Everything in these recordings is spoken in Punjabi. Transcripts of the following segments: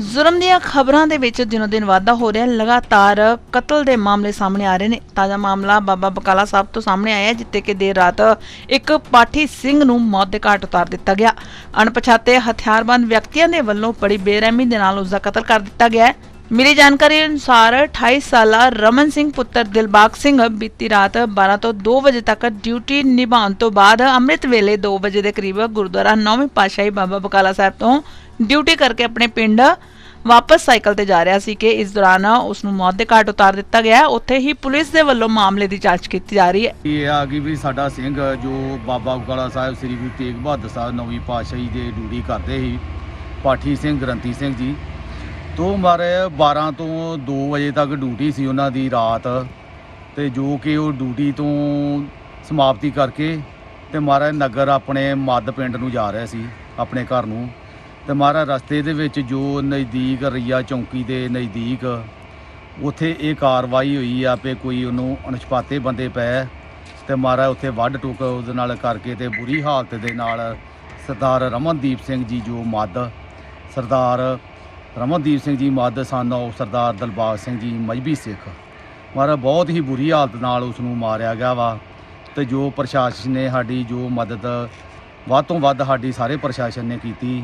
ਜ਼ੁਲਮ ਦੀਆਂ ਖਬਰਾਂ ਦੇ ਵਿੱਚ ਦਿਨੋ ਦਿਨ ਵਾਧਾ ਹੋ ਰਿਹਾ ਲਗਾਤਾਰ ਕਤਲ ਦੇ ਮਾਮਲੇ ਸਾਹਮਣੇ ਆ ਰਹੇ ਨੇ। ਤਾਜ਼ਾ ਮਾਮਲਾ ਬਾਬਾ ਬਕਾਲਾ ਸਾਹਿਬ ਤੋਂ ਸਾਹਮਣੇ ਆਇਆ ਹੈ, ਜਿੱਥੇ ਕਿ ਦੇਰ ਰਾਤ ਇੱਕ ਪਾਠੀ ਸਿੰਘ ਨੂੰ ਮੌਤ ਦੇ ਘਾਟ ਉਤਾਰ ਦਿੱਤਾ ਗਿਆ। ਅਣਪਛਾਤੇ ਹਥਿਆਰਬੰਦ ਵਿਅਕਤੀਆਂ ਦੇ ਵੱਲੋਂ ਬੜੀ ਬੇਰਹਿਮੀ ਦੇ ਨਾਲ ਉਸ ਦਾ ਕਤਲ ਕਰ ਦਿੱਤਾ ਗਿਆ ਹੈ। ਮਿਲੀ ਜਾਣਕਾਰੀ ਅਨੁਸਾਰ 28 ਸਾਲਾ ਰਮਨ ਸਿੰਘ ਪੁੱਤਰ ਦਿਲਬਾਗ ਸਿੰਘ ਬੀਤੀ ਰਾਤ 12 ਤੋਂ 2 ਵਜੇ ਤੱਕ ਡਿਊਟੀ ਨਿਭਾਉਣ ਤੋਂ ਬਾਅਦ ਅੰਮ੍ਰਿਤ ਵੇਲੇ 2 ਵਜੇ ਦੇ ਕਰੀਬ ਗੁਰਦੁਆਰਾ ਨੌਵੇਂ ਪਾਤਸ਼ਾਹੀ ਬਾਬਾ ਬਕਾਲਾ ਸਾਹਿਬ ਤੋਂ ਡਿਊਟੀ ਕਰਕੇ ਆਪਣੇ ਪਿੰਡ ਵਾਪਸ ਸਾਈਕਲ ਤੇ ਜਾ ਰਿਹਾ ਸੀ ਕਿ ਇਸ ਦੌਰਾਨ ਉਸ ਨੂੰ ਮੌਤ ਦੇ ਘਾਟ ਉਤਾਰ ਦਿੱਤਾ ਗਿਆ। ਉੱਥੇ ਹੀ ਪੁਲਿਸ ਦੇ ਵੱਲੋਂ ਮਾਮਲੇ ਦੀ ਜਾਂਚ ਕੀਤੀ ਜਾ ਰਹੀ ਹੈ। ਇਹ ਆ ਗਈ ਵੀ ਸਾਡਾ ਸਿੰਘ ਜੋ ਬਾਬਾ ਬਕਾਲਾ ਸਾਹਿਬ ਸ੍ਰੀ ਗੁਰੂ ਤੇਗ ਬਹਾਦਰ ਸਾਹਿਬ ਨੌਵੀਂ ਪਾਤਸ਼ਾਹੀ ਦੇ ਡਿਊਟੀ ਕਰਦੇ ਸੀ, ਪਾਠੀ ਸਿੰਘ ਗ੍ਰੰਥੀ ਸਿੰਘ ਜੀ। ਤੋਂ ਮਾਰੇ 12 ਤੋਂ 2 ਵਜੇ ਤੱਕ ਡਿਊਟੀ ਸੀ ਉਹਨਾਂ ਦੀ ਰਾਤ ਤੇ ਜੋ ਕਿ ਉਹ ਡਿਊਟੀ ਤੋਂ ਸਮਾਪਤੀ ਕਰਕੇ ਤੇ ਮਹਾਰਾਜ ਨਗਰ ਆਪਣੇ ਮੱਧ ਪਿੰਡ ਨੂੰ ਜਾ ਰਿਹਾ ਸੀ, ਆਪਣੇ ਘਰ ਨੂੰ। ਤੇ ਮਹਾਰਾਜ ਰਸਤੇ ਦੇ ਵਿੱਚ ਜੋ ਨਜ਼ਦੀਕ ਰਈਆ ਚੌਂਕੀ ਦੇ ਨਜ਼ਦੀਕ, ਉੱਥੇ ਇਹ ਕਾਰਵਾਈ ਹੋਈ ਆ ਪੇ ਕੋਈ ਉਹਨੂੰ ਅਣਛਪਾਤੇ ਬੰਦੇ ਪਏ ਤੇ ਮਹਾਰਾਜ ਉੱਥੇ ਵੱਢ ਟੁੱਕ ਉਹਦੇ ਨਾਲ ਕਰਕੇ ਤੇ ਬੁਰੀ ਹਾਲਤ ਦੇ ਨਾਲ ਸਰਦਾਰ ਰਮਨਦੀਪ ਸਿੰਘ ਜੀ ਜੋ ਮੱਧ ਸਰਦਾਰ ਰਮਨਦੀਪ ਸਿੰਘ ਜੀ ਮੱਧ ਸਾਨੋ ਸਰਦਾਰ ਦਲਬਾਗ ਸਿੰਘ ਜੀ ਮਜਬੀ ਸਿੱਖ ਮਾਰਾ ਬਹੁਤ ਹੀ ਬੁਰੀ ਹਾਲਤ ਨਾਲ ਉਸ ਨੂੰ ਮਾਰਿਆ ਗਿਆ ਵਾ ਤੇ ਜੋ ਪ੍ਰਸ਼ਾਸਨ ਨੇ ਸਾਡੀ ਜੋ ਮਦਦ ਵੱਧ ਤੋਂ ਵੱਧ ਸਾਡੀ ਸਾਰੇ ਪ੍ਰਸ਼ਾਸਨ ਨੇ ਕੀਤੀ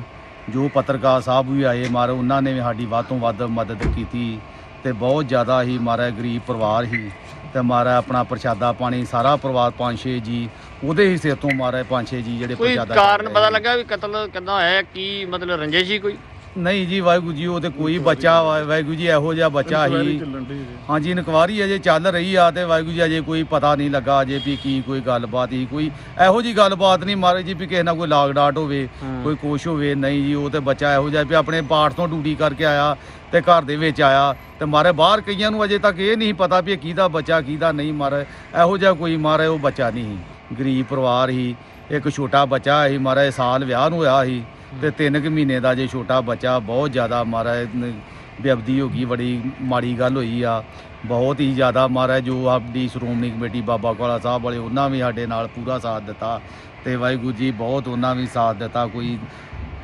ਜੋ ਪੱਤਰਕਾਰ ਸਾਹਿਬ ਵੀ ਆਏ ਮਾਰ ਉਹਨਾਂ ਨੇ ਵੀ ਸਾਡੀ ਵੱਧ ਤੋਂ ਵੱਧ ਮਦਦ ਕੀਤੀ ਤੇ ਬਹੁਤ ਜ਼ਿਆਦਾ ਹੀ ਮਾਰਾ ਗਰੀਬ ਪਰਿਵਾਰ ਹੀ ਤੇ ਮਾਰਾ ਆਪਣਾ ਪ੍ਰਸ਼ਾਦਾ ਪਾਣੀ ਸਾਰਾ ਪਰਿਵਾਰ ਪੰਜ ਛੇ ਜੀ ਉਹਦੇ ਹੀ ਸਿਰ ਤੋਂ ਮਾਰਾ ਪੰਜ ਛੇ ਜੀ ਜਿਹੜੇ ਕੋਈ ਪ੍ਰਸ਼ਾਦਾ ਕਾਰਨ ਖਾ ਰਹੇ ਪਤਾ। ਲੱਗਾ ਵੀ ਕਤਲ ਕਿੱਦਾਂ ਹੋਇਆ ਕੀ ਮਤਲਬ ਰੰਜਿਸ਼ ਕੋਈ ਨਹੀਂ ਜੀ ਵਾਹਿਗੁਰੂ ਜੀ ਉਹ ਤੇ ਕੋਈ ਬੱਚਾ ਵਾ- ਵਾਹਿਗੁਰੂ ਜੀ ਇਹੋ ਜਿਹਾ ਬੱਚਾ ਹੀ। ਹਾਂਜੀ ਇਨਕੁਆਰੀ ਅਜੇ ਚੱਲ ਰਹੀ ਆ ਤੇ ਵਾਹਿਗੁਰੂ ਜੀ ਅਜੇ ਕੋਈ ਪਤਾ ਨਹੀਂ ਲੱਗਾ ਅਜੇ ਵੀ ਕੀ ਕੋਈ ਗੱਲਬਾਤ ਹੀ ਕੋਈ ਇਹੋ ਜੀ ਗੱਲਬਾਤ ਨਹੀਂ ਮਾਰੇ ਜੀ ਵੀ ਕਿਸੇ ਨਾਲ ਕੋਈ ਲਾਗ ਡਾਟ ਹੋਵੇ ਕੋਈ ਕੁਛ ਹੋਵੇ। ਨਹੀਂ ਜੀ ਉਹ ਤੇ ਬੱਚਾ ਇਹੋ ਜਿਹਾ ਵੀ ਆਪਣੇ ਪਾਠ ਤੋਂ ਡਿਊਟੀ ਕਰਕੇ ਆਇਆ ਤੇ ਘਰ ਦੇ ਵਿੱਚ ਆਇਆ ਤੇ ਮਾਰੇ ਬਾਹਰ ਕਈਆਂ ਨੂੰ ਅਜੇ ਤੱਕ ਇਹ ਨਹੀਂ ਪਤਾ ਵੀ ਇਹ ਕਿਹਦਾ ਬੱਚਾ ਕਿਹਦਾ ਨਹੀਂ ਮਾਰੇ। ਇਹੋ ਜਿਹਾ ਕੋਈ ਮਾਰੇ ਉਹ ਬੱਚਾ ਨਹੀਂ ਸੀ। ਗਰੀਬ ਪਰਿਵਾਰ ਹੀ ਇੱਕ ਛੋਟਾ ਬੱਚਾ ਸੀ ਮਾਰੇ ਸਾਲ ਵਿਆਹ ਨੂੰ ਹੋਇਆ ਸੀ। ਤੇ 3 ਕੁ ਮਹੀਨੇ ਦਾ ਜੇ ਛੋਟਾ ਬੱਚਾ ਬਹੁਤ ਜ਼ਿਆਦਾ ਮਹਾਰਾਜ ਬੇਅਬਦੀ ਹੋ ਗਈ, ਬੜੀ ਮਾੜੀ ਗੱਲ ਹੋਈ ਆ। ਬਹੁਤ ਹੀ ਜ਼ਿਆਦਾ ਮਹਾਰਾਜ, ਜੋ ਆਪਦੀ ਸ਼੍ਰੋਮਣੀ ਕਮੇਟੀ ਬਾਬਾ ਕੋਲਾ ਸਾਹਿਬ ਵਾਲੇ, ਉਹਨਾਂ ਵੀ ਸਾਡੇ ਨਾਲ ਪੂਰਾ ਸਾਥ ਦਿੱਤਾ ਤੇ ਵਾਹਿਗੁਰੂ ਜੀ ਬਹੁਤ ਉਹਨਾਂ ਵੀ ਸਾਥ ਦਿੱਤਾ। ਕੋਈ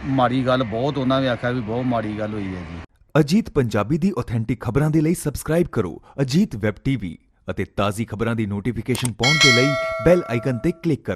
ਮਾੜੀ ਗੱਲ ਬਹੁਤ, ਉਹਨਾਂ ਵੀ ਆਖਿਆ ਵੀ ਬਹੁਤ ਮਾੜੀ ਗੱਲ ਹੋਈ ਹੈ ਜੀ। ਅਜੀਤ ਪੰਜਾਬੀ ਦੀ ਆਥੈਂਟਿਕ ਖਬਰਾਂ ਦੇ ਲਈ ਸਬਸਕ੍ਰਾਈਬ ਕਰੋ ਅਜੀਤ ਵੈਬ ਟੀਵੀ ਅਤੇ ਤਾਜ਼ੀ ਖਬਰਾਂ ਦੀ ਨੋਟੀਫਿਕੇਸ਼ਨ ਪਾਉਣ ਦੇ ਲਈ ਬੈਲ ਆਈਕਨ ਤੇ ਕਲਿੱਕ ਕਰੋ।